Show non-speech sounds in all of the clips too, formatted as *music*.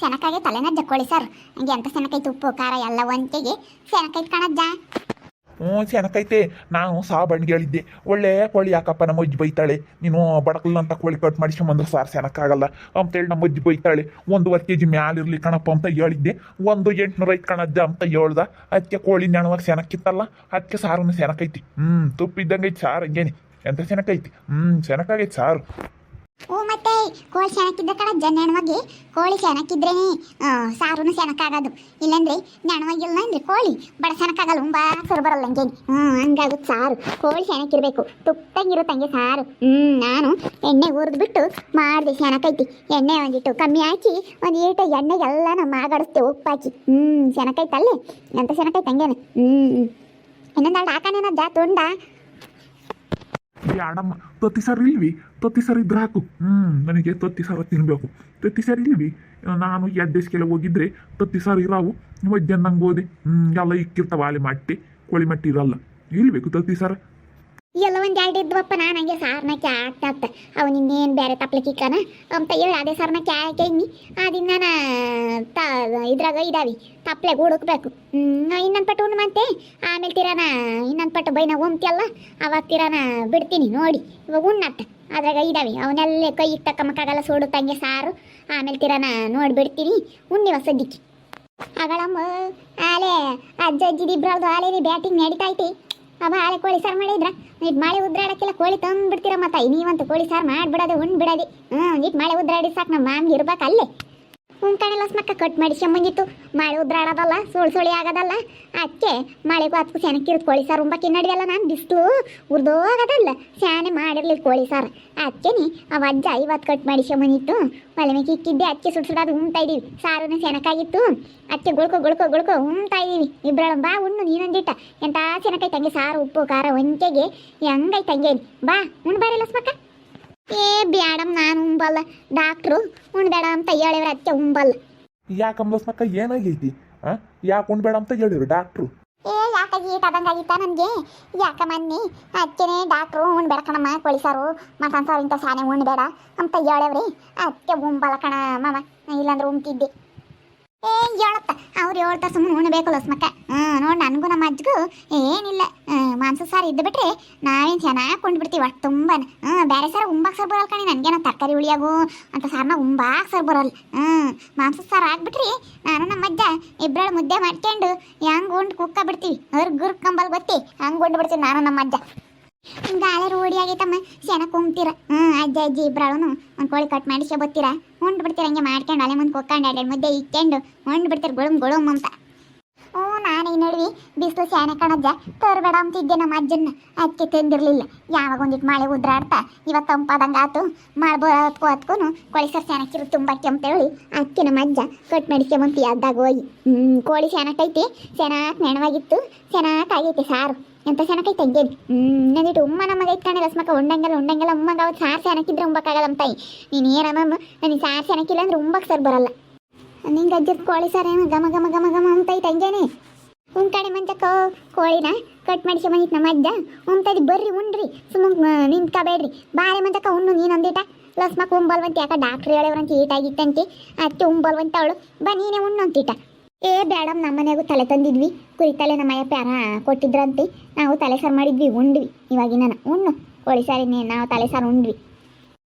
ಸೆನಕಾಗೆ ತಲೆನ ಜಕ್ಕೊಳ್ಳಿ ಸರ್. ಹಂಗೆ ಎಂತ ಸೆನಕೈತೆ ಉಪ್ಪು, ಖಾರ ಎಲ್ಲ ಒಂತೆಗೆ ಸೆನಕೈತೆ ಕಣಜ್ಜ ಹ್ಞೂ, ಸೆಣಕೈತೆ. ನಾನು ಸಾ ಬಣ್ಣಿಗೆ ಹೇಳಿದ್ದೆ ಒಳ್ಳೆ ಕೋಳಿ ಯಾಕಪ್ಪ ನಮ್ಮ ಅಜ್ಜಿ ಬೈತಾಳೆ. ನೀನು ಬಡಕಲ್ಲ ಅಂತ ಕೋಳಿ ಕಟ್ ಮಾಡಿಸ್ಕೊಂಬಂದ್ರೆ ಸಾರ್ ಸೆಣಕಾಗಲ್ಲ ಅಂತೇಳಿ ನಮ್ಮ ಅಜ್ಜಿ ಬೈತಾಳೆ. ಒಂದೂವರೆ ಕೆ ಜಿ ಮ್ಯಾಲಿರ್ಲಿ ಕಣಪ್ಪ ಅಂತ ಹೇಳಿದ್ದೆ. ಒಂದು ಎಂಟುನೂರ ಐದು ಕಣಜ್ಜ ಅಂತ ಹೇಳ್ದ. ಅದಕ್ಕೆ ಕೋಳಿ ನೆಣವಾಗ ಸೆಣಕಿತ್ತಲ್ಲ ಅದಕ್ಕೆ ಸಾರನ್ನು ಸೆಣಕೈತಿ. ಹ್ಞೂ ತುಪ್ಪಿದ್ದಂಗೆ ಐತಿ ಸಾರು ಹಂಗೇನೆ. ಎಂತ ಸೆಣಕೈತಿ? ಹ್ಞೂ ಸೆನಕಾಗೈತಿ ಸಾರು. ಹ್ಞೂ, ಮತ್ತೆ ಕೋಳಿ ಸೆನಕ್ಕಿದ್ದ ಜನ ಹೆಣ್ಮಗಿ ಕೋಳಿ ಸೆಣಕಿದ್ರೇನೆ ಸಾರುನು ಸೆನಕ್ಕಾಗೋದು ಇಲ್ಲಂದ್ರೆ ನೆಣವಾಗಿಲ್ಲ ಅಂದ್ರೆ ಕೋಳಿ? ಬಡ ಸೆಣಕಾಗಲ್ಲ, ಉಂಬಾ ಸರ್ ಬರಲ್ಲ ಹಂಗೇನು. ಹ್ಞೂ ಹಂಗಾಗುತ್ತೆ ಸಾರು. ಕೋಳಿ ಸೆಣಕಿರಬೇಕು. ಹಂಗೆ ಸಾರು. ಹ್ಞೂ, ನಾನು ಎಣ್ಣೆ ಹುರಿದ್ಬಿಟ್ಟು ಮಾಡಿದೆ ಸೆಣಕೈತಿ. ಎಣ್ಣೆ ಒಂದಿಟ್ಟು ಕಮ್ಮಿ ಹಾಕಿ ಒಂದು ಈಟ ಎಣ್ಣೆಗೆಲ್ಲ ನಾವು ಮಾಗಾಡಿಸ್ತೇವೆ ಉಪ್ಪು ಹಾಕಿ ಹ್ಞೂ ಸೆನಕೈತಲ್ಲಿ ಎಂತ ಸೆಣಕೈತೆ ಹಂಗೇನೆ? ಹ್ಞೂ ಇನ್ನೊಂದು ಹಾಕನೇನಜ್ಜ ತುಂಡ? ಬ್ಯಾಡಮ್ಮ, ತತ್ತಿ ಸಾರು ಇಲ್ವಿ? ತತ್ತಿ ಸಾರು ಇದ್ರೆ ಹಾಕು. ಹ್ಞೂ ನನಗೆ ತತ್ತಿ ಸಾರು ತಿನ್ನಬೇಕು ತತ್ತಿ ಸಾರು ಇಲ್ವಿ? ನಾನು ದೇಶಕ್ಕೆಲ್ಲ ಹೋಗಿದ್ರೆ ತತ್ತಿ ಸಾರು ಇರಾವು. ಮಧ್ಯಾಹ್ನ ನಂಗೆ ಹೋದೆ. ಹ್ಞೂ ಎಲ್ಲ ಇಕ್ಕಿರ್ತಾವ ಅಲ್ಲಿ ಮಟ್ಟಿ. ಕೋಳಿ ಮಟ್ಟಿ ಇರಲ್ಲ. ಇಲ್ಬೇಕು ತತ್ತಿ ಸಾರು. ಎಲ್ಲ ಒಂದು ಎರಡು ಇದ್ವಪ್ಪ ನಾನು ಹಂಗೆ ಸಾರನ್ನ ಕ್ಯಾಕ್ ಅಂತ ಇನ್ನೇನು ಬೇರೆ ತಪ್ಲಿಕ್ಕಿಕ್ಕನ ಅಂತ ಹೇಳಿ ಅದೇ ಸಾರ್ನ ಕ್ಯಾಕ್ ಇನ್ನಿ ಅದಿನ್ನ ತ ಇದ್ರಾಗ ಇದಾವಿ. ತಪ್ಲೆ ಹುಡುಕ್ಬೇಕು. ಇನ್ನೊಂದು ಪಟ್ಟು ಉಣ್ಣು ಮತ್ತೆ ಆಮೇಲೆ ತೀರಾನ, ಇನ್ನೊಂದು ಪಟ್ಟು ಬೈನ ಉಮ್ತಿಯಲ್ಲ ಅವಾಗ ತೀರಾನ ಬಿಡ್ತೀನಿ ನೋಡಿ. ಇವಾಗ ಉಣ್ಣತ್ತ ಅದ್ರಾಗ ಇದಾವೆ. ಅವನ್ನೆಲ್ಲ ಕೈ ತಕ್ಕಮಕ್ಕಾಗಲ್ಲ ಸುಡುತ್ತಂಗೆ ಸಾರು. ಆಮೇಲೆ ತೀರಾನ ನೋಡಿ ಬಿಡ್ತೀನಿ. ಉಣ್ಣಿವ ಸದ್ಯಕ್ಕೆ ಅಗಳಮ್ಮ, ಆಲೆ ಅಜ್ಜ ಅಜ್ಜಿದಿ ಇಬ್ರಲ್ದು ಆಲೆ ಬ್ಯಾಟಿಂಗ್ ನಡೀತಾ ಅವ ಆಲೆ ಕೋಳಿ ಸಾರು ಮಾಡಿದ್ರ. ಇಟ್ ಮಾಳೆ ಉದ್ರಾಡಕ್ಕೆಲ್ಲ ಕೋಳಿ ತಂದು ಬಿಡ್ತೀರ ಮತ್ತ ನೀವಂತೂ ಕೋಳಿ ಸಾರು ಮಾಡ್ಬಿಡೋದು ಉಂಡ್ಬಿಡೋದಿ ಹ್ಞೂ ಇಟ್ ಮಾಳೆ ಉದ್ರಾಡಿ ಸಾಕು ನಮ್ಮ ಮಾಮ್ಗೆ ಇರ್ಬೇಕು ಅಲ್ಲೇ ಉಂಕಣೆಲ್ಲ ಮಕ್ಕ ಕಟ್ ಮಾಡಿ ಶಂಬಂದಿತ್ತು ಮಳೆ ಉದ್ರಾಡೋದಲ್ಲ, ಸುಳ್ ಸುಳಿ ಆಗೋದಲ್ಲ. ಅದಕ್ಕೆ ಮಳೆಗೂ ಅದಕ್ಕೂ ಕಿರು ಕೋಳಿ ಸಾರು ಉಂಬಕ್ಕೆ ನಡಿಯಲ್ಲ ನಾನು ಬಿಸ್ಲು. ಉರ್ದೋಗೋದಲ್ಲ ಸ್ಯಾನೆ ಮಾಡಿರಲಿ ಕೋಳಿ ಸಾರು. ಅಕ್ಕೆನಿ ಅವ ಅಜ್ಜ ಇವತ್ತು ಕಟ್ ಮಾಡಿ ಶಂಬಂದಿತ್ತು ಒಲೆ ಮೇಲೆ ಇಕ್ಕಿದ್ದೆ ಅದಕ್ಕೆ ಸುಡ್ ಸುಡೋದು ಉಣ್ತಾ ಇದೀವಿ. ಸಾರುನ ಸೆನಕಾಗಿತ್ತು ಅದಕ್ಕೆ ಗುಳ್ಕೊ ಗುಳ್ಕೊ ಗುಳ್ಕೊ ಉಣ್ತಾ ಇದೀವಿ. ಇಬ್ಬರಳು ಬಾ ಉಣ್ಣು, ನೀನೊಂದಿಟ್ಟ. ಎಂತ ಸೆನಕೈ ತಂಗೆ ಸಾರು, ಉಪ್ಪು, ಖಾರ ಒಂಚೆಗೆ ಹೆಂಗೈ ತಂಗೇನಿ ಬಾ, ಉಣ್ ಬಾರಿಲ್ಲ ಸ್ಮಕ್ಕ ಏ ಬ್ಯಾಡಮ್ ನಾನು ಉಂಬಲ್ಲ. ಡಾಕ್ಟ್ರು ಉಣ್ಬೇಡ ಅಂತ ಹೇಳಿವ್ರ ಅದಕ್ಕೆ ಉಂಬಲ್ಲ. ಯಾಕೆ ಮಕ್ಕ ಏನಾಗೈತಿ? ಆ? ಯಾಕೆ ಉಣ್ಬೇಡ ಅಂತ ಹೇಳಿರು ಡಾಕ್ಟ್ರು? ಏ ಯಾಕಾಗಿ ತದಂಗಾಗಿತ್ತ ನನಗೆ? ಯಾಕ ಮನ್ನಿ? ಅದಕ್ಕೇನೆ ಡಾಕ್ಟ್ರು ಉಣ್ಬೇಡ ಕಣಮ್ಮ ಕೊಳಿಸಾರು ಮಟನ್ ಸಾರು ಇಂಥ ಸಾನೆ ಉಣ್ಬೇಡ ಅಂತ ಹೇಳವ್ರಿ ಅದಕ್ಕೆ ಉಂಬಲ್ಲ ಕಣ ಮಾಮ ಇಲ್ಲಾಂದ್ರೆ ಉಣ್ತಿದ್ದೆ ಏ ಹೇಳತ್ತ ಅವ್ರು ಹೇಳ್ತಾರೆ ಸುಮ್ಮನೆ ಉಣ್ಬೇಕು ಲಸ್ಮಕ್ಕ ಹ್ಞೂ ನೋಡಿ ನನಗೂ ನಮ್ಮ ಅಜ್ಜಿಗೂ ಏನಿಲ್ಲ. ಮಾಂಸ ಸಾರು ಇದ್ದು ಬಿಟ್ರೆ ನಾವೇನು ಚೆನ್ನಾಗಿ ಕೊಂಡ್ಬಿಡ್ತೀವಿ ಒಟ್ಟು ತುಂಬ ಹ್ಞೂ ಬೇರೆ ಸಾರು ಉಂಬಾಕ್ ಬರಲ್ಲ ಕಣೆ ನನಗೇನೋ ತರಕಾರಿ ಉಳಿಯಾಗು ಅಂತ ಸಾರನ್ನ ಉಂಬಾಕ್ ಸಾರು ಬರಲ್ಲ. ಹ್ಞೂ ಮಾಂಸ ಸಾರು ಆಗ್ಬಿಟ್ರಿ ನಾನು ನಮ್ಮ ಅಜ್ಜ ಇಬ್ಬರಳು ಮುದ್ದೆ ಮಾಡ್ಕೊಂಡು ಹೆಂಗೆ ಉಂಡು ಕುಕ್ಕ ಬಿಡ್ತೀವಿ. ಅವ್ರ ಗುರ್ ಕಂಬಲ್ ಗೊತ್ತಿ ಹಂಗೆ ಉಂಡು ಬಿಡ್ತೀವಿ ನಾನು ನಮ್ಮ ಅಜ್ಜ. ಗಾಳಿ ರೂಢಿ ಆಗೈತಮ್ಮ. ಶೆನ ಕುಂಬ್ತೀರ. ಹ್ಞೂ ಅಜ್ಜ, ಅಜ್ಜಿ ಇಬ್ಬರಳು ಒಂದು ಕೋಳಿ ಕಟ್ ಮಾಡಿಸಿ ಬತ್ತೀರ ಉಂಡು ಬಿಡ್ತೀರ ಹಂಗೆ ಮಾಡ್ಕೊಂಡು ಅಲೆ ಮುಂದೆ ಕುಕ್ಕೊಂಡು ಎರಡು ಮುದ್ದೆ ಇಟ್ಕೊಂಡು ಉಂಡು ಬಿಡ್ತೀರ ಗುಳುಮ್ ಗುಳುಮ್ ಅಂತ. ನಾನು ಈ ನಡುವೆ ಬಿಸಿಲು ಸ್ಯಾನೆ ಕಣಜ್ಜ. ತರಬೇಡ ಅಂತಿದ್ದೆ ನಮ್ಮ ಅಜ್ಜನ ಅದಕ್ಕೆ ತಂದಿರಲಿಲ್ಲ ಯಾವಾಗ ಒಂದಿಟ್ಟು ಮಳೆ ಉದ್ರಾಡ್ತಾ ಇವತ್ತು ತಂಪಾದಂಗೆ ಆತು. ಬರೋದಕ್ಕೂ ಅದಕ್ಕೂ ಕೋಳಿ ಸರ್ ಸ್ಯಾನಕ್ಕಿರು ತುಂಬಾ ಅಂತೇಳಿ ಅದಕ್ಕೆ ನಮ್ಮ ಅಜ್ಜ ಕಟ್ ಮಾಡಿಸ್ಕೊಂಬಂತು ಅದ್ದಾಗ ಹೋಗಿ. ಹ್ಞೂ ಕೋಳಿ ಸ್ಯಾನಕ್ಕೈತಿ ಚೆನ್ನಾಗಿ ನೆಣವಾಗಿತ್ತು. ಚೆನ್ನಾಗಿ ಆಗೈತೆ ಸಾರು. ಎಂತ ಚೆನ್ನಾಗೈತೆ ಹಂಗೇನು ಹ್ಞೂ ನಂದಿಟ್ಟು ಉಮ್ಮ ನಮಗೆ ಕಣೆ ರಸ್ಮಕ್ಕ ಉಂಡಂಗಲ್ಲ ಉಂಡಂಗಲ್ಲ. ಉಮ್ಮಂಗೆ ಅವತ್ತು ಸಾರು ಚೆನ್ನಾಗಿದ್ರೆ ಉಂಬಕ್ಕಾಗಲ್ಲ ಅಂತಾಯಿ ನೀನು ಏನಮ್ಮ ನನಗೆ ಸಾರು ಚೆನ್ನಾಗಿಲ್ಲ ಅಂದ್ರೆ ಉಂಬಕ್ಕೆ ಸರ್ ಬರಲ್ಲ. ನಿಂಗೆ ಅಜ್ಜದ ಕೋಳಿ ಸರ್ ಏನು ಗಮ ಗಮ ಗಮ ಗಮ ಅಂತೈತೆ ಹಂಗೇನೆ? ಉನ್ ಕಡೆ ಮಂಚಕ್ಕ, ಕೋಳಿನ ಕಟ್ ಮಾಡಿಸಿ ಬಂದಿತ್ತು ನಮ್ಮ ಅಜ್ಜ ಉಂಟದಿ ಬರ್ರಿ ಉಣ್ರಿ ಸುಮ್ಮನೆ ನಿಂತ್ಕೋಬೇಡ್ರಿ ಬಾರೆ ಮಂತಕ್ಕ ಉಣ್ಣು ನೀನೊಂದಿಟ ಲಸ್ಮಕ್ ಉಂಬಲ್ವಂತ. ಯಾಕ ಡಾಕ್ಟ್ರ್ ಹೇಳವ್ರಂತ ಈಟಾಗಿತ್ತಂತೆ ಅದಕ್ಕೆ ಉಂಬಲ್ವಂತ ಅವಳು. ಬಾ, ನೀನೇ ಉಣ್ಣು ಅಂತಿಟ. ಏ ಬೇಡಮ್ ನಮ್ಮ ಮನೆಗೂ ತಲೆ ತಂದಿದ್ವಿ. ಕುರಿ ತಲೆ ನಮ್ಮ ಅಯ್ಯಪ್ಪ ಯಾರ ಕೊಟ್ಟಿದ್ರಂತೆ. ನಾವು ತಲೆ ಸಾರು ಮಾಡಿದ್ವಿ, ಉಂಡ್ವಿ. ಇವಾಗಿನ ಉಣ್ಣು. ಕೋಳಿ ಸಾರಿನೇ ನಾವು ತಲೆ ಸಾರು ಉಂಡ್ವಿ.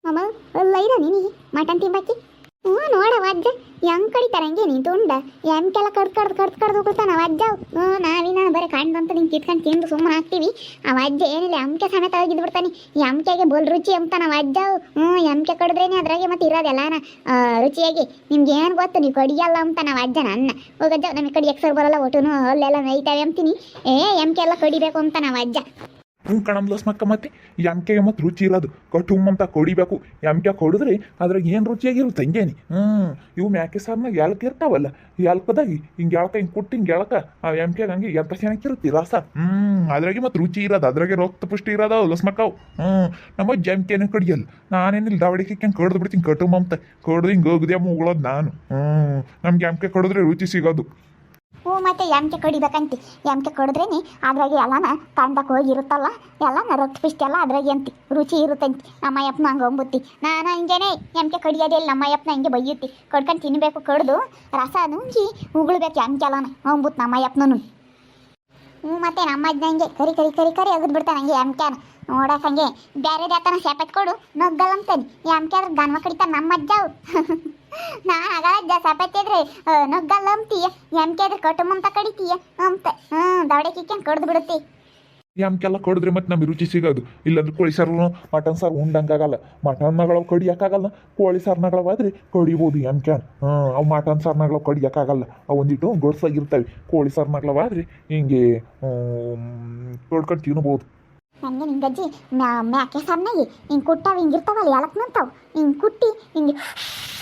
ಅಮ್ಮ ಅಲ್ಲ ನೀನಿ ನೀನಿಗೆ ಮಟನ್ ತಿಂಬಾಕಿ? ಹ್ಞೂ ನೋಡ ವಜ್ಜ. ಹೆಂಗ್ ಕಡಿತಾರ ಹಂಗೆ ನೀ ತುಂಡ ಎಂಕೆಲ್ಲ ಕಡ್ದು ಕಡ್ದು ಕಡ್ದು ಕಡ್ದು ಹೋಗ್ತಾನ ವಜ್ಜಾವ್ ಹ್ಞೂ ನಾವಿನ ಬರೀ ಕಾಣ್ದಂತ ನಿಂಗೆ ಕಿತ್ಕೊಂಡು ತಿಂದು ಸುಮ್ಮನೆ ಹಾಕ್ತೀವಿ. ಆ ವಜ್ಜ ಏನಿಲ್ಲ, ಎಮ್ಕೆ ಸಮೇತ ಒಗಿದ್ ಬಿಡ್ತಾನೆ ಎಮ್ಕೆಗೆ ಬೋಲ್ ರುಚಿ ಅಂತಾನ ವಜ್ಜಾವ್ ಹ್ಞೂ ಎಮ್ಕೆ ಕಡಿದ್ರೇನೆ ಅದ್ರಾಗೆ ಮತ್ತೆ ಇರೋದೆಲ್ಲ ರುಚಿಯಾಗಿ. ನಿಮ್ಗೆ ಏನು ಗೊತ್ತು, ನೀವು ಕಡಿಯಲ್ಲ ಅಂತ ನಾವು ಅಜ್ಜ ನನ್ನ. ಹೋಗಜ್ಜ, ನಮಗೆ ಕಡಿಯಕ್ಕೆ ಸರ್ ಬರಲ್ಲ, ಒಟ್ಟುನು ಅಲ್ಲೆಲ್ಲ ನೈತಾವೆ ಅಂತೀನಿ. ಏ, ಎಮ್ಕೆ ಎಲ್ಲ ಕಡಿಬೇಕು ಅಂತ ನಾವು ಹ್ಞೂ ಕಣಮ್ ಮಕ್ಕ, ಮತ್ತೆ ಎಮ್ಕೆಗೆ ಮತ್ತೆ ರುಚಿ ಇರೋದು ಕಟ್ಟು ಅಂತ ಕೊಡಿಬೇಕು. ಎಮ್ಕೆ ಕೊಡಿದ್ರೆ ಅದ್ರಾಗ ಏನು ರುಚಿಯಾಗಿರುತ್ತೆ ತಂಗೇನಿ ಹ್ಞೂ ಇವು ಮ್ಯಾಕೆ ಸಾರ್ನಾಗ ಎಳ್ಕ ಇರ್ತಾವಲ್ಲ? ಎಳ್ಕದಾಗಿ ಹಿಂಗೆ ಎಳ್ಕ ಹಿಂಗೆ ಕುಟ್ಟಿ ಹಿಂಗೆ ಎಳ್ಕ ಆ ಎಮ್ಕೆಗೆ ಹಂಗೆ ಎಂತ ಚೆನ್ನಾಗಿರುತ್ತೆ ರಸ. ಹ್ಞೂ ಅದ್ರಾಗೆ ಮತ್ತೆ ರುಚಿ ಇರೋದು. ಅದ್ರಾಗೆ ರಕ್ತ ಪುಷ್ಟಿ ಇರೋದು ಲಸ್ಮಕ್ಕವು ಹ್ಞೂ ನಮ್ಮ ಜಮ್ಕೆನ ಕಡಿಯಲ್ಲ. ನಾನೇನಿಲ್ಲ ದಾವಡಿಕೆ ಹಿಂಗೆ ಕಡ್ದು ಬಿಡ್ತೀನಿ ಕಟುಂಬ ಅಂತ. ಕಡ್ದು ಹಿಂಗೆ ಹೋಗದೆ ಮುಗಳೋದು ನಾನು. ಹ್ಞೂ ನಮ್ಗೆ ಎಮ್ಕೆ ಕಡಿದ್ರೆ ರುಚಿ ಸಿಗೋದು. ಹ್ಞೂ, ಮತ್ತೆ ಎಮ್ಕೆ ಕಡಿಬೇಕಂತಿ? ಎಮ್ಕೆ ಕಡಿದ್ರೇನೆ? ಅದ್ರಾಗೆ ಎಲ್ಲನ ಕಂದಕ್ಕೆ ಹೋಗಿರುತ್ತಲ್ಲ ಎಲ್ಲನ ರಕ್ತ ಪಿಷ್ಟ ಎಲ್ಲ ಅದ್ರಾಗೆ ಅಂತಿ. ರುಚಿ ಇರುತ್ತಂತಿ. ನಮ್ಮ ಅಯ್ಯಪ್ಪನ ಹಂಗೆ ಅಂಬುತ್ತಿ ನಾನು ಹಿಂಗೇನೆ ಎಮ್ಕೆ ಕಡಿಯೋದಿಲ್ಲ ನಮ್ಮ ಅಯ್ಯಪ್ಪನ ಹಿಂಗೆ ಬೈಯುತ್ತಿ. ಕಡ್ಕೊಂಡು ತಿನ್ನಬೇಕು ಕಡ್ದು ರಸ ನುಂಗಿ ಉಗುಳ್ಬೇಕು ಎಮ್ಕೆ ಎಲ್ಲನ. ಅಂಬುತ್ ನಮ್ಮ ಅಯ್ಯಪ್ಪನೂ ಹ್ಞೂ, ಮತ್ತೆ ನಮ್ಮ ಅಜ್ಜಂಗೆ ಕರಿ ಕರಿ ಕರಿ ಕರಿ ಅಗದ್ ಬಿಡ್ತಾನೆ ಹಂಗೆ ಎಮ್ಕ್ಯಾನ ನೋಡಕ್ಕೆ ಹಂಗೆ ಬ್ಯಾರೆ ಜಾತನ ಸೇಪತ್ ಕೊಡು ನೊಗ್ಗಲ್ಲಂತಾನೆ ಎಮ್ಕೆ ಆದ್ರೆ ಗನ್ಮ ಕಡಿತಾನೆ ನಮ್ಮ ಅಜ್ಜ *laughs* ಅವು ನಾ ಅಜ್ಜ ಸೆಪೆತ್ತಿದ್ರೆ ನೊಗ್ಗಲ್ಲ ಅಂತೀಯ ಎಮ್ಕೆ ಆದ್ರೆ ಕಟ್ಟು ಮುಂತ ಕಡಿತೀಯ? ಅಂತ ಹ್ಞೂ ದವಡೆ ಕಿಕ್ಕನ್ ಕಡ್ದು ಬಿಡುತ್ತೆ? ಎಮ್ಕೆಲ್ಲ ಕಡಿದ್ರೆ ಮತ್ತೆ ನಮಗೆ ರುಚಿ ಸಿಗೋದು. ಇಲ್ಲಾಂದ್ರೆ ಕೋಳಿ ಸಾರು, ಮಟನ್ ಸಾರು ಉಂಡಂಗಾಗಲ್ಲ. ಮಟನ್ನಗಳು ಕಡಿಯಕ್ಕಾಗಲ್ಲ. ಕೋಳಿ ಸಾರ್ನಗಳವಾದ್ರೆ ಕಡಿಬೋದು ಯಮ್ಕ್ಯಾನ್ ಹಾಂ, ಅವು ಮಟನ್ ಸಾರ್ನಗಳು ಕಡಿಯಕ್ಕಾಗಲ್ಲ. ಅವು ಒಂದಿಟ್ಟು ಗೊಡ್ಸಾಗಿರ್ತವೆ. ಕೋಳಿ ಸಾರ್ನಗಳವಾದ್ರೆ ಹಿಂಗೆ ಕಡ್ಕೊಂಡು ತಿನ್ಬೋದು. ನನಗೆ ನಿಂಗಜ್ಜಿ ಮ್ಯಾಕೆ ಸಣ್ಣಗಿ, ಹಿಂಗೆ ಕುಟ್ಟಾವ ಹಿಂಗಿರ್ತಾವಲ್ಲ ಎಲಕ್ ನಂತಾವ್ ಹಿಂಗೆ ಕುಟ್ಟಿ, ಹಿಂಗೆ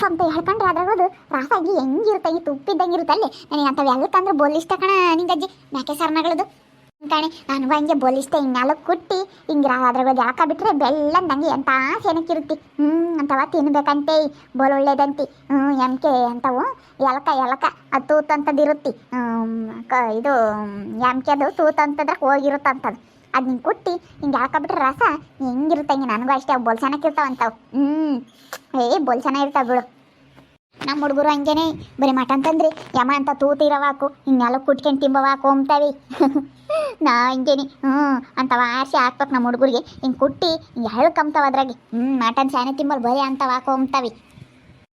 ಅಂತ ಹೇಳ್ಕೊಂಡ್ರೆ ಅದ್ರಾಗದು ರಾಸಾಗಿ ಹೆಂಗಿರುತ್ತೆ, ಈ ತುಪ್ಪಿದ್ದಂಗೆ ಇರುತ್ತಲ್ಲ ನನಗೆ ಅಂತ ಯಾವತ್ತಂದ್ರೆ ಬೋಲ್ ಇಷ್ಟ ಕಣ ನಿಂಗಜ್ಜಿ ಮ್ಯಾಕೆ ಸರ್ನಗಳದು ಕಣೆ, ನಾನು ಹಂಗೆ ಬೋಲ್ ಇಷ್ಟ ಹಿಂಗೆ ನಾಲ್ಕು ಕುಟ್ಟಿ, ಹಿಂಗೆ ಅದ್ರಾಗ ಎಳಕ ಬಿಟ್ಟರೆ ಬೆಳ್ಳಂದಂಗೆ ಎಂತ ಇರುತ್ತೆ ಹ್ಞೂ ಅಂತವ ತಿನ್ಬೇಕಂತೆ, ಬೋಲ್ ಒಳ್ಳೇದಂತಿ. ಹ್ಞೂ ಎಮ್ಕೆ ಅಂತವು ಎಲಕ ಎಲಕ ಅದು ತೂತಂತದ್ದು ಇರುತ್ತೆ ಇದು ಎಮ್ಕೆ ಅದು ತೂತಂತದ್ರಾಗ ಹೋಗಿರುತ್ತಂತದು. ಅದು ಹಿಂಗೆ ಕುಟ್ಟಿ, ಹಿಂಗೆ ಹಾಕೊಬಿಟ್ರೆ ರಸ? ಹೆಂಗಿರುತ್ತೆ ಹಿಂಗೆ? ನನಗೂ ಅಷ್ಟೇ, ಅವು ಬೋಲ್ ಚೆನ್ನಾಗಿರ್ತಾವ ಅಂತಾವು ಹ್ಞೂ ಏ ಬೋಲ್ ಚೆನ್ನಾಗಿರ್ತಾವ ಬಿಡು. ನಮ್ಮ ಹುಡುಗರು ಹಂಗೇನೆ, ಬರೀ ಮಟನ್ ತಂದ್ರಿ. ಯಮ ಅಂತ ತೂತಿರವಾಕು ಹಿಂಗೆಲ್ಲ ಕುಟ್ಕೊಂಡು ತಿಂಬವಾಕು ಅಂತಾವಿ *laughs* ನಾ ಹಿಂಗೇನಿ ಹ್ಞೂ ಅಂತವ ಆಸೆ ಹಾಕ್ಬೇಕು ನಮ್ಮ ಹುಡುಗರಿಗೆ. ಹಿಂಗೆ ಕುಟ್ಟಿ, ಹಿಂಗೆ ಹೇಳ್ಕಂತಾವ ಅದ್ರಾಗೆ. ಹ್ಞೂ ಮಟನ್ ಸ್ಯಾನೆ ತಿಂಬಲ್ ಬರೀ ಅಂತವಾಕು ಅಂತಾವಿ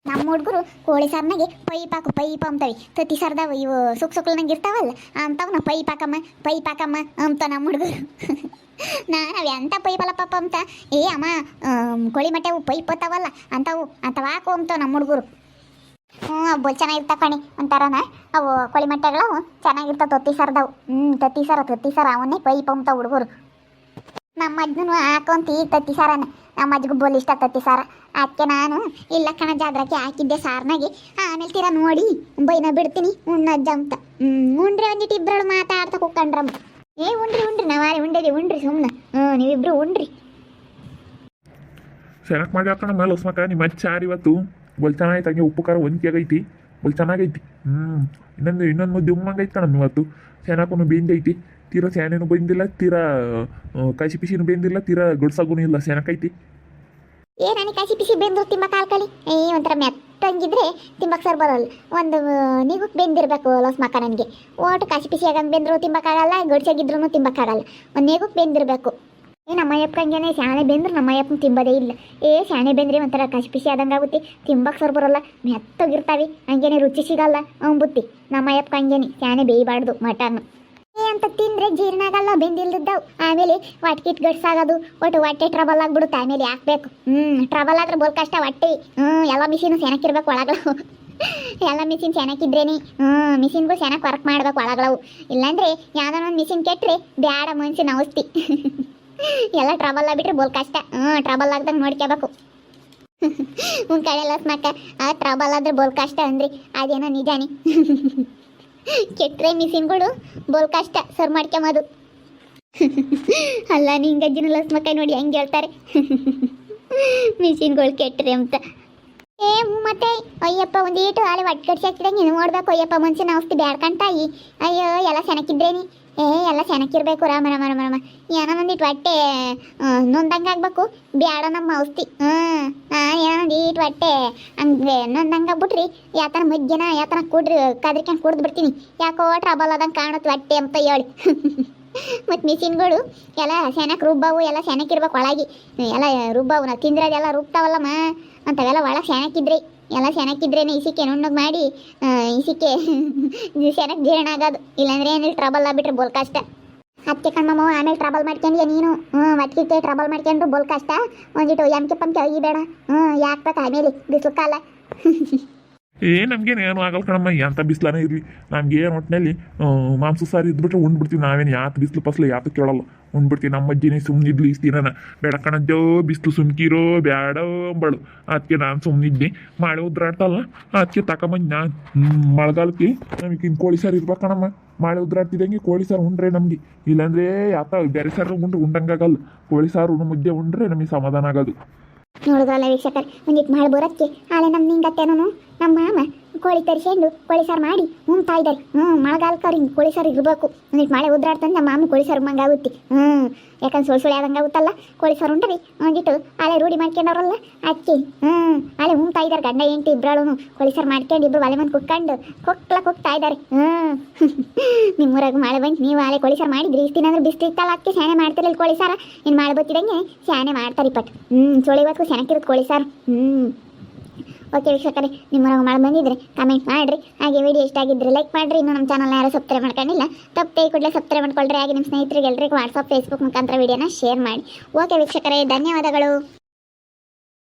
ನಮ್ಮ ಹುಡುಗರು ಕೋಳಿ ಸಾರ್ನಾಗೆ ಪೈಪ್ ಪೈಪ ಅಂತಾವಿ. ತತ್ತಿ ಸರ್ದಾವ, ಇವು ಸುಕ್ ಸುಕ್ಲನಂಗೆ ಇರ್ತಾವಲ್ಲ ಅಂತವನ ಪೈಪಾಕಮ್ಮ ಪೈಪಾಕಮ್ಮ ಅಂತ ನಮ್ಮ ಹುಡುಗರು. *laughs* ನಾನು ಎಂತ ಎಂಥ ಪೈಪ್ ಅಲ್ಲ ಪಾಪ ಅಂತ, ಏ ಅಮ್ಮ ಕೋಳಿ ಮಟ್ಟೆವು ಪೈಪ್ ಅತ್ತಾವಲ್ಲ ಅಂಥವು ಹಾಕು ಅಂತ ನಮ್ಮ ಹುಡುಗರು. ಹ್ಞೂ ಅಬ್ಬು ಚೆನ್ನಾಗಿರ್ತಾವ ಕಣಿ ಒಂಥರನ ಅವು ಕೋಳಿ ಮಟ್ಟೆಗಳು ಚೆನ್ನಾಗಿರ್ತಾವ, ತತ್ತಿ ಸರ್ದವು. ಹ್ಞೂ ತತ್ತಿ ಸರ ತತ್ತಿ ಸರ, ಅವನ್ನೇ ಪೈಪ್ ಅಂತ ಹುಡುಗರು. ನಮ್ಮ ಅಜ್ಜನು ಹಾಕೊಂತ ಈ ತತ್ತಿ ಸಾರನ. ನಮ್ಮ ಅಜ್ಜಿಗೂ ಬೋಲ್ ಇಷ್ಟ ತತ್ತಿ ಸಾರ. ಅದಕ್ಕೆ ನಾನು, ಇಲ್ಲ ಕಣ ಜಾದ್ರಕ್ಕೆ ಹಾಕಿದ್ದೆ ಸಾರ್ನಾಗೆ. ಆಮೇಲೆ ತೀರಾ ನೋಡಿ, ಬೈನ ಬಿಡ್ತೀನಿ. ಉಣ್ಣಜ್ಜ ಅಂತ. ಹ್ಞೂ ಉಂಡ್ರಿ ಒಂದಿಟ್ಟು ಇಬ್ಬರಳು ಮಾತಾಡ್ತಾ ಕುಕ್ಕಂಡ್ರಮ್ಮ ಏ, ಉಂಡ್ರಿ ಉಂಡ್ರಿ ನಾವಾರಿ ಉಂಡೇದಿ ಉಂಡ್ರಿ ಸುಮ್ಮನೆ ಹ್ಞೂ ನೀವಿಬ್ರು ಉಂಡ್ರಿ. ಚೆನ್ನಾಗಿ ಮಾಡಿ ಹಾಕೋಣ ಮೇಲೆ ಉಸ್ಮಕ ನಿಮ್ಮ ಅಜ್ಜ ಇವತ್ತು ಬಲ್ ಚೆನ್ನಾಗೈತೆ, ಹಂಗೆ ಉಪ್ಪು, ಖಾರ ಒಂದಿಯಾಗೈತಿ ಬಲ್ ಚೆನ್ನಾಗೈತಿ. ಹ್ಞೂ ಇನ್ನೊಂದು ಇನ್ನೊಂದು ಮುದ್ದೆ ಉಮ್ಮಂಗೈತೆ ಕಣಮ್ಮ ಇವತ್ತು. ಚೆನ್ನಾಗೂ ಬೆಂದೈತಿ ತೀರಾ ಸ್ಯಾನೇನು ಬಂದಿಲ್ಲ ತೀರಾ ಕಸಿ ಪಿಸಿನೂ ಬೆಂದಿಲ್ಲ ತೀರಾ ಗಡ್ಸಾಗೂ ಇಲ್ಲ ಸ್ಯಾನಕ್ಕೈತಿ ಏ ನನಗೆ ಕಸಿ ಪಿಸಿ ಬೆಂದ್ರು ತಿಂಬ ಕಾಲ್ಕಳಿ ಏ, ಒಂಥರ ಮೆತ್ತಂಗಿದ್ರೆ ತಿಂಬಕ್ ಸರ್ ಬರೋಲ್ಲ. ಒಂದು ನೀವು ಬೆಂದಿರ್ಬೇಕು ಲೋಸ್ ಮಕ್ಕ ನನಗೆ. ಒಟ್ಟು ಕಾಸಿ ಪಿಸಿ ಆಗಂಗೆ ಬೆಂದ್ರು ತಿಂಬಕ್ಕಾಗಲ್ಲ ಗಡ್ಸಾಗಿದ್ರು ತಿಂಬಕ್ಕಾಗಲ್ಲ ಒಂದು ನೀವು ಬೆಂದಿರಬೇಕು. ಏ, ನಮ್ಮ ಅಯ್ಯಪ್ಪಂಗೇನೆ ಶಾಣೆ ಬೆಂದ್ರೆ ನಮ್ಮ ಅಯ್ಯಪ್ಪನ ತಿಂಬೋದೇ ಇಲ್ಲ. ಏ, ಶಾಣೆ ಬೆಂದ್ರೆ ಒಂಥರ ಕಸಿ ಪಿಸಿ ಆದಂಗೆ ಆಗುತ್ತೆ. ತಿಂಬಕ್ ಸರ್ ಬರೋಲ್ಲ, ಮೆತ್ತೋಗಿರ್ತಾವೆ. ಹಂಗೇನೆ ರುಚಿ ಸಿಗಲ್ಲ. ಅಂಬುತ್ತಿ ನಮ್ಮ ಅಯ್ಯಪ್ಪ ಹಂಗೇನೆ, ಶಾಣೆ ಬೇಯಬಾರ್ದು, ಮಟನ್. ಏ ಅಂತ ತಿಂದ್ರೆ ಜೀರ್ಣ ಆಗಲ್ಲ ಬೆಂದಿಲ್ದಿದ್ದವು ಆಮೇಲೆ ಕಿಟ್ ಗಡ್ಸಾಗೋದು ಒಟ್ಟು ಹೊಟ್ಟೆ ಟ್ರಬಲ್ ಆಗ್ಬಿಡುತ್ತೆ. ಆಮೇಲೆ ಹಾಕ್ಬೇಕು ಹ್ಞೂ ಟ್ರಬಲ್ ಆದ್ರೆ ಬೋಲ್ ಕಷ್ಟ ಹೊಟ್ಟೆ. ಹ್ಞೂ ಎಲ್ಲ ಮಿಷಿನು ಸೆನಕ್ಕಿರ್ಬೇಕು ಒಳಗಳು ಎಲ್ಲ ಮಿಷಿನ್ ಸೆನಕ್ಕಿದ್ರೇನಿ ಹ್ಞೂ ಮಿಷಿನ್ಗಳು ಚೆನ್ನಾಗಿ ವರ್ಕ್ ಮಾಡ್ಬೇಕು ಒಳಗಳವು ಇಲ್ಲಾಂದ್ರೆ ಯಾವ್ದಾನ ಒಂದು ಮಿಷಿನ್ ಕೆಟ್ಟರೆ ಬ್ಯಾಡ ಮನ್ಸಿನ ಔಷಧಿ ಎಲ್ಲ ಟ್ರಬಲ್ ಆಗ್ಬಿಟ್ರೆ ಬೋಲ್ ಕಷ್ಟ. ಹ್ಞೂ ಟ್ರಬಲ್ ಆಗ್ದಂಗೆ ನೋಡ್ಕೋಬೇಕು *laughs* ಉನ್ ಕಡೆ ಆ ಟ್ರಬಲ್ ಆದ್ರೆ ಬೋಲ್ ಕಷ್ಟ ಅಂದ್ರಿ. ಅದೇನೋ ನಿಜಾನಿ. *laughs* ಕೆಟ್ಟರೆ ಮಿಷಿನ್ಗಳು ಬೋಲ್ ಕಷ್ಟ, ಸರ್ ಮಾಡ್ಕೊಂಬೋದು ಅಲ್ಲ, ನಿಂಗಜ್ಜಿನ ಲಸ್ ಮಕ್ಕ ನೋಡಿ ಹೆಂಗೆ ಹೇಳ್ತಾರೆ. ಮಿಷಿನ್ಗಳು ಕೆಟ್ಟರೆ ಅಂತ. ಏ ಮತ್ತೆ ಅಯ್ಯಪ್ಪ ಒಂದೀಟು ಅಲ್ಲಿ ಒಟ್ಟು ಹಾಕಿದಂಗೆ ಹಾಕಿದಂಗೆ ನೋಡ್ಬೇಕು ಅಯ್ಯಪ್ಪ, ಮನ್ಸಿನ ಔಷಧಿ ಬ್ಯಾಡ್ಕಂತಾಯಿ. ಅಯ್ಯೋ, ಎಲ್ಲ ಸೆನಕ್ಕಿದ್ರೇನಿ ಏ, ಎಲ್ಲ ಸೆನಕ್ಕಿರ್ಬೇಕು ರಾಮ ರಾಮ ರಾಮ ರಾಮ. ಏನೋ ಒಂದಿಟ್ಟು ಹೊಟ್ಟೆ ನೊಂದಂಗೆ ಆಗ್ಬೇಕು. ಬೇಡ ನಮ್ಮ ಔಷಧಿ. ನಾನು ಏನೋ ಒಂದೀಟು ಹೊಟ್ಟೆ, ಹಂಗೆ ನೊಂದಂಗೆ ಆಗ್ಬಿಟ್ರಿ. ಯಾತನ ಮಜ್ಜಿನ ಯಾತನ ಕುಡ್ರಿ ಕದ್ರಿಕೊಂಡು ಕುಡ್ದು ಬಿಡ್ತೀನಿ. ಯಾಕೋ ಟ್ರಬಲ್ ಆದಂಗೆ ಕಾಣುತ್ತೆ ಹೊಟ್ಟೆ ಅಂತ ಹೇಳಿ. *laughs* ಮತ್ತು ಮಿಷಿನ್ಗಳು, ಎಲ್ಲ ಸೆನಕ್ ರುಬ್ಬವು, ಎಲ್ಲ ಸೆನಕ್ಕಿರ್ಬೇಕು ಒಳಗೆ. ಎಲ್ಲ ರುಬ್ಬವು, ನಾವು ತಿಂದ್ರದೆಲ್ಲ ರುಬ್ತಾವಲ್ಲಮ್ಮ. ಅಂಥವೆಲ್ಲ ಒಳಗೆ ಸೆನಕ್ಕಿದ್ರಿ ಎಲ್ಲ ಸೆನಕ್ಕಿದ್ರೇನೆ ಇಸಿಕೆ ನುಣ್ಣಗೆ ಮಾಡಿ ಇಸಿಕೆ *laughs* ಸೆನಕ್ ಜೀರ್ಣ ಆಗೋದು. ಇಲ್ಲಾಂದ್ರೆ ಏನಿಲ್ಲ ಟ್ರಬಲ್ ಆಗ್ಬಿಟ್ರೆ ಬೋಲ್ ಕಷ್ಟ. ಅದಕ್ಕೆ ಕಣ್ಮಮ್ಮ ಆಮೇಲೆ ಟ್ರಬಲ್ ಮಾಡ್ಕೊಂಡ್ಯ ನೀನು? ಹ್ಞೂ ಒಟ್ಟಿಗೆ ಟ್ರಬಲ್ ಮಾಡ್ಕೊಂಡ್ರು ಬೋಲ್ ಕಷ್ಟ. ಒಂದಿಟ್ಟು ಎಮ್ಕೆ ಪಂಕೆ ಒಯ್ಯಬೇಡ. ಹ್ಞೂ ಯಾಕ್ಬೇಕು ಆಮೇಲೆ, ಬಿಸಿಲು ಕಾಲ. *laughs* ಏ, ನಮ್ಗೇನು ಏನು ಆಗಲ್ಲ ಕಣಮ್ಮ ಎಂಥ ಬಿಸ್ಲಾನೇ ಇರಲಿ. ನಮ್ಗೆ ಏನು ಒಟ್ಟಿನಲ್ಲಿ ಮಾಂಸ ಸಾರಿ ಇದ್ಬಿಟ್ರೆ ಉಂಡ್ಬಿಡ್ತೀವಿ ನಾವೇನು ಯಾತು ಬಿಸಿಲು ಪಸ್ಲು ಯಾತು ಕೇಳಲ್ಲ. ಉಂಡ್ಬಿಡ್ತೀವಿ ನಮ್ಮ ಅಜ್ಜಿನೇ ಸುಮ್ಮನೆ ಇದ್ಲು ಇಸ್ತೀನ ಬೇಡ ಕಣಜ್ಜೋ, ಬಿಸಿಲು ಸುಮ್ಕಿರೋ, ಬ್ಯಾಡ ಅಂಬಳು. ಅದಕ್ಕೆ ನಾನು ಸುಮ್ಮನಿದ್ದೆ ಮಳೆ ಉದ್ರಾಡ್ತಲ್ಲ ಅದಕ್ಕೆ ತಕೊಂಬಂದು ನಾನು. ಮಳೆಗಾಲಕ್ಕೆ ನಮಗೆ ಇನ್ನು ಕೋಳಿ ಸಾರು ಇರ್ಬೇಕು ಕಣಮ್ಮ. ಮಾಡಿ ಉದ್ರಾಡ್ತಿದ್ದಂಗೆ ಕೋಳಿ ಸಾರು ಉಂಡ್ರೆ ನಮಗೆ. ಇಲ್ಲಾಂದ್ರೆ ಯಾತ ಬೇರೆ ಸಾರು ಉಂಡ್ರೆ ಉಂಡಂಗಾಗಲ್ಲ ಕೋಳಿ ಸಾರು ಮುದ್ದೆ ಉಂಡ್ರೆ ನಮಗೆ ಸಮಾಧಾನ ಆಗೋದು. ನೋಡಿದ್ರಲ್ಲ ವೀಕ್ಷಕರ್ ಒಂದಿಟ್ಟು ಮಾಡಿ ಬರೋಕ್ಕೆ ಆಳೆ ನಮ್ಮ ನಿಂಗತ್ತೇನೋ ನಮ್ಮ ಮಾಮ ಕೋಳಿ ತರಿಸ್ಕೊಂಡು ಕೋಳಿ ಸಾರು ಮಾಡಿ ಹ್ಞೂ ತಾಯಿದಾರೆ ಹ್ಞೂ ಮಳೆಗಾಲಕ್ಕೆ ಕೋಳಿ ಸಾರು ಇರಬೇಕು. ಒಂದಿಟ್ಟು ಮಳೆ ಉದ್ರಾಡ್ತಂದು ನಮ್ಮ ಮಾಮ ಕೋಳಿ ಸಾರು ಮಂಗಾಗುತ್ತೆ ಹ್ಞೂ ಯಾಕಂದ್ರೆ ಸುಳ್ಳು ಸುಳ್ಳು ಆದಂಗೆ ಆಗುತ್ತಲ್ಲ, ಕೋಳಿ ಸಾರು ಉಂಟ್ರಿ ಒಂದಿಟ್ಟು ಹಳೆ ರೂಢಿ ಮಾಡ್ಕೊಂಡವ್ರಲ್ಲ, ಅಕ್ಕಿ ಹ್ಞೂ ಹಳೆ ಹ್ಞೂ ತಾಯಿದಾರೆ ಗಂಡ ಹೆಂಡತಿ ಇಬ್ಬರಾಳು ಕೋಳಿ ಸಾರು ಮಾಡ್ಕೊಂಡು ಇಬ್ಬರು ಒಲೆ ಮಂದಿ ಕುಕ್ಕಂಡು ಕೊಕ್ಲಕ್ ಹೋಗ್ತಾ ಇದ್ದಾರೆ ಹ್ಞೂ *laughs* ನಿಮ್ಮೂರಾಗ ಮಳೆ ಬಂದು ನೀವು ಹಳೆ ಕೋಳಿ ಸಾರು ಮಾಡಿದ್ರಿ. ಇಷ್ಟಿನ ಅಂದ್ರೆ ಬಿಸ್ತು ಇತ್ತಲ್ಲ, ಅಕ್ಕಿ ಸ್ಯಾನೆ ಮಾಡ್ತಿರಲಿಲ್ಲ ಕೋಳಿ ಸಾರು. ಇನ್ನು ಮಳೆ ಬತ್ತಿದಂಗೆ ಸ್ಯಾನೆ ಮಾಡ್ತಾರೆ ಪಟ್ ಹ್ಞೂ ಚೋಳಿ ಇವತ್ತು ಕೋಳಿ ಸಾರು. ಹ್ಞೂ ಓಕೆ ವೀಕ್ಷಕರೇ ನಿಮ್ಮ ಮನೆಗೆ ಮಾಡಿ ಬಂದಿದ್ರೆ ಕಮೆಂಟ್ ಮಾಡಿರಿ. ಹಾಗೆ ವಿಡಿಯೋ ಇಷ್ಟ ಆಗಿದ್ರೆ ಲೈಕ್ ಮಾಡಿರಿ. ಇನ್ನೂ ನಮ್ಮ ಚಾನಲ್ ಯಾರು ಸಬ್ಸ್ಕ್ರೈಬ್ ಮಾಡ್ಕೊಂಡಿಲ್ಲ ತಪ್ಪೇ ಕೂಡಲೇ ಸಬ್ಸ್ಕ್ರೈಬ್ ಮಾಡ್ಕೊಳ್ರಿ. ಹಾಗೆ ನಿಮ್ಮ ಸ್ನೇಹಿತರಿಗೆ ಎಲ್ಲರಿಗೂ ವಾಟ್ಸಪ್ ಫೇಸ್ಬುಕ್ ಮುಖಾಂತರ ವಿಡಿಯೋನ ಶೇರ್ ಮಾಡಿ. ಓಕೆ ವೀಕ್ಷಕರೇ, ಧನ್ಯವಾದಗಳು.